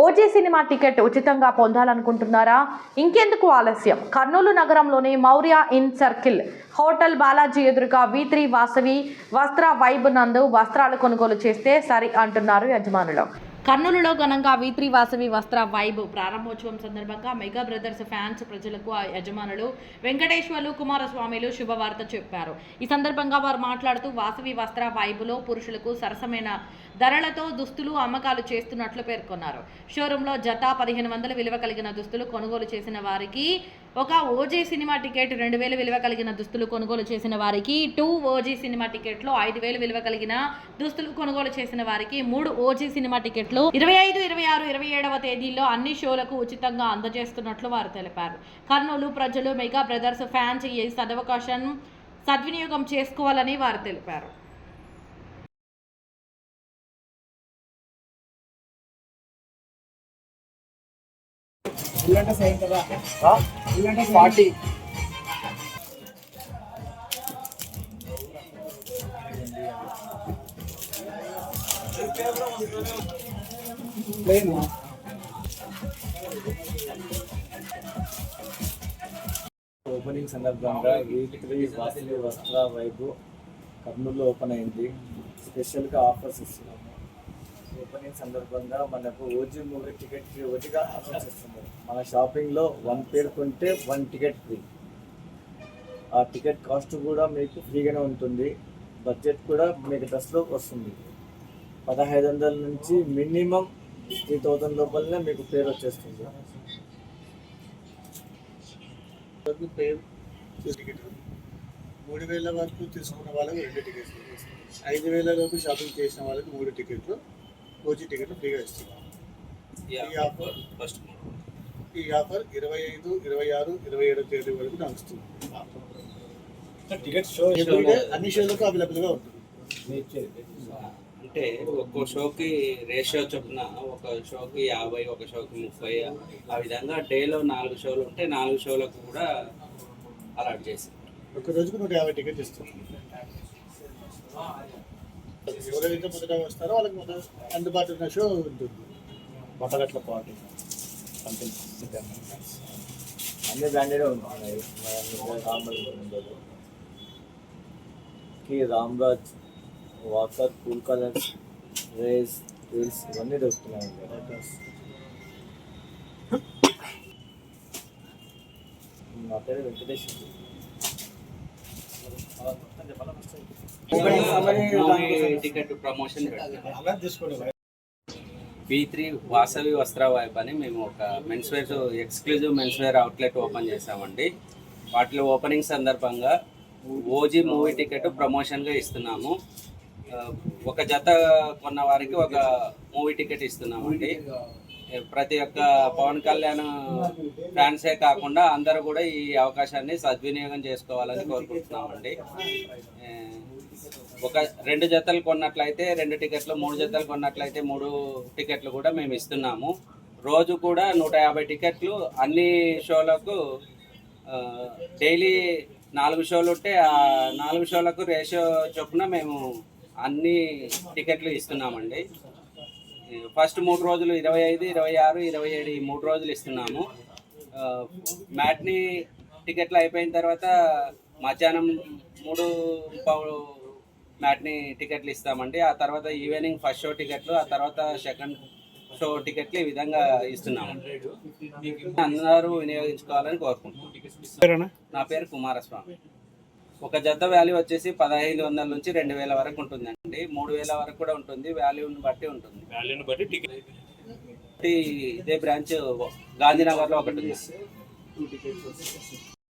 OG cinema ticket ఉచితంగా పొందాలనుకుంటున్నారా? ఇంకెందుకు ఆలస్యం? కర్నూలు నగరంలోని Maurya inn circle hotel Balaji ఎదురుగా వి త్రీ వాసవి వస్త్ర వైబ్ నందు వస్త్రాలు కొనుగోలు చేస్తే సరి అంటున్నారు యజమానులు. కర్నూలులో ఘనంగా వీత్రి త్రీ వాసవి వస్త్ర వైబ్ ప్రారంభోత్సవం సందర్భంగా మెగా బ్రదర్స్ ఫ్యాన్స్ ప్రజలకు ఆ యజమానులు వెంకటేశ్వర్లు కుమారస్వామిలు శుభవార్త చెప్పారు. ఈ సందర్భంగా వారు మాట్లాడుతూ వాసవి వస్త్ర వైబులో పురుషులకు సరసమైన ధరలతో దుస్తులు అమ్మకాలు చేస్తున్నట్లు పేర్కొన్నారు. షోరూంలో జత పదిహేను వందల విలువ కలిగిన దుస్తులు కొనుగోలు చేసిన వారికి ఒక ఓజీ సినిమా టికెట్ రెండు వేలు విలువ కలిగిన దుస్తులు కొనుగోలు చేసిన వారికి టూ ఓజీ సినిమా టికెట్లు ఐదు వేలు విలువ కలిగిన దుస్తులు కొనుగోలు చేసిన వారికి మూడు ఓజీ సినిమా టికెట్లు ఇరవై ఐదు ఇరవై ఆరు ఇరవై ఏడవ తేదీల్లో అన్ని షోలకు ఉచితంగా అందజేస్తున్నట్లు వారు తెలిపారు. కర్నూలు ప్రజలు మెగా బ్రదర్స్ ఫ్యాన్స్ ఈ సదవకాశం సద్వినియోగం చేసుకోవాలని వారు తెలిపారు. కదా? ఫార్టీ. ప్లేన్ ఓపెనింగ్ సందర్భంగా వీక్లీ వాసవి వస్త్ర వైపు కర్నూలులో ఓపెన్ అయింది. స్పెషల్గా ఆఫర్స్ ఇస్తున్నాము ఓపెనింగ్ సందర్భంగా మనకు ఓజీ మూవీ టికెట్ ఫ్రీ ఒకటిగా ఆఫర్స్ మన షాపింగ్లో వన్ పేరుకుంటే కొంటే వన్ టికెట్ ఫ్రీ ఆ టికెట్ కాస్ట్ కూడా మీకు ఫ్రీగానే ఉంటుంది. బడ్జెట్ కూడా మీకు డ్రెస్లో వస్తుంది. పదహైదు వందల నుంచి మినిమం త్రీ థౌజండ్ లోపలనే మీకు పేరు వచ్చేస్తుంది. వరకు మూడు వేల వరకు తీసుకున్న వాళ్ళకి రెండు టికెట్లు ఐదు వేల లోపు షాపింగ్ చేసిన వాళ్ళకి మూడు టికెట్లు ఓజీ టికెట్లు ఫ్రీగా ఇస్తున్నాం ఈ ఆఫర్ ఫస్ట్ ఈ ఆఫర్ ఇరవై ఐదు ఇరవై ఆరు ఇరవై ఏడు తేదీ వరకు నడుస్తుంది. టికెట్ షో అన్ని షోలకు అవైలబుల్గా ఉంటుంది. అంటే ఒక్కో షోకి రేషియో చొప్పున ఒక షోకి యాభై ఒక షోకి ముప్పై ఆ విధంగా డేలో నాలుగు షోలు ఉంటే నాలుగు షోలకు కూడా అలాట్ చేసింది ఒక రోజుకు నూట యాభై టికెట్ ఇస్తున్నాం ఎవరైతే మొదట వస్తారో వాళ్ళకి మొదట అందుబాటులో ఉన్న షో ఉంటుంది. బొట్టగట్ల పార్టీ. కంపెనీ అన్ని బ్రాండెడ్ ఉన్నాయి. కి రామ్రాజ్ వాకర్ కూల్ కలర్స్ రేస్ రీల్స్ ఇవన్నీ దొరుకుతున్నాయండి నా పేరు Venkatesh ticket promotion B three Vasavi Vastra wipe అని మేము ఒక men's wear exclusive men's wear outlet open చేసామండి వాటిలో ఓపెనింగ్ సందర్భంగా ఓజీ మూవీ టికెట్ ప్రమోషన్గా ఇస్తున్నాము. ఒక జత కొన్న వారికి ఒక మూవీ టికెట్ ఇస్తున్నామండి. ప్రతి ఒక్క పవన్ కళ్యాణ్ ఫ్యాన్సే కాకుండా అందరూ కూడా ఈ అవకాశాన్ని సద్వినియోగం చేసుకోవాలని కోరుకుంటున్నామండి. ఒక రెండు జతలు కొన్నట్లయితే రెండు టికెట్లు మూడు జతలు కొన్నట్లయితే మూడు టికెట్లు కూడా మేము ఇస్తున్నాము. రోజు కూడా నూట యాభై టికెట్లు అన్ని షోలకు డైలీ నాలుగు షోలు ఉంటే ఆ నాలుగు షోలకు రేషియో చొప్పున మేము అన్ని టికెట్లు ఇస్తున్నామండి. ఫస్ట్ మూడు రోజులు ఇరవై ఐదు ఇరవై ఆరు ఇరవై ఏడు ఈ మూడు రోజులు ఇస్తున్నాము. మ్యాట్ని టికెట్లు అయిపోయిన తర్వాత మధ్యాహ్నం మూడు పావు మ్యాట్ని టికెట్లు ఇస్తామండి. ఆ తర్వాత ఈవినింగ్ ఫస్ట్ షో టికెట్లు ఆ తర్వాత సెకండ్ షో టికెట్లు ఈ విధంగా ఇస్తున్నాము. అందరూ వినియోగించుకోవాలని కోరుకుంటున్నాం. నా పేరు కుమారస్వామి. ఒక జత వాల్యూ వచ్చేసి పదహైదు వందల నుంచి రెండు వేల వరకు ఉంటుందండి. మూడు వేల వరకు కూడా ఉంటుంది. వాల్యూని బట్టి ఉంటుంది. వాల్యూని బట్టి టికెట్ ఇదే బ్రాంచ్ గాంధీనగర్లో ఒకటి ఉంది.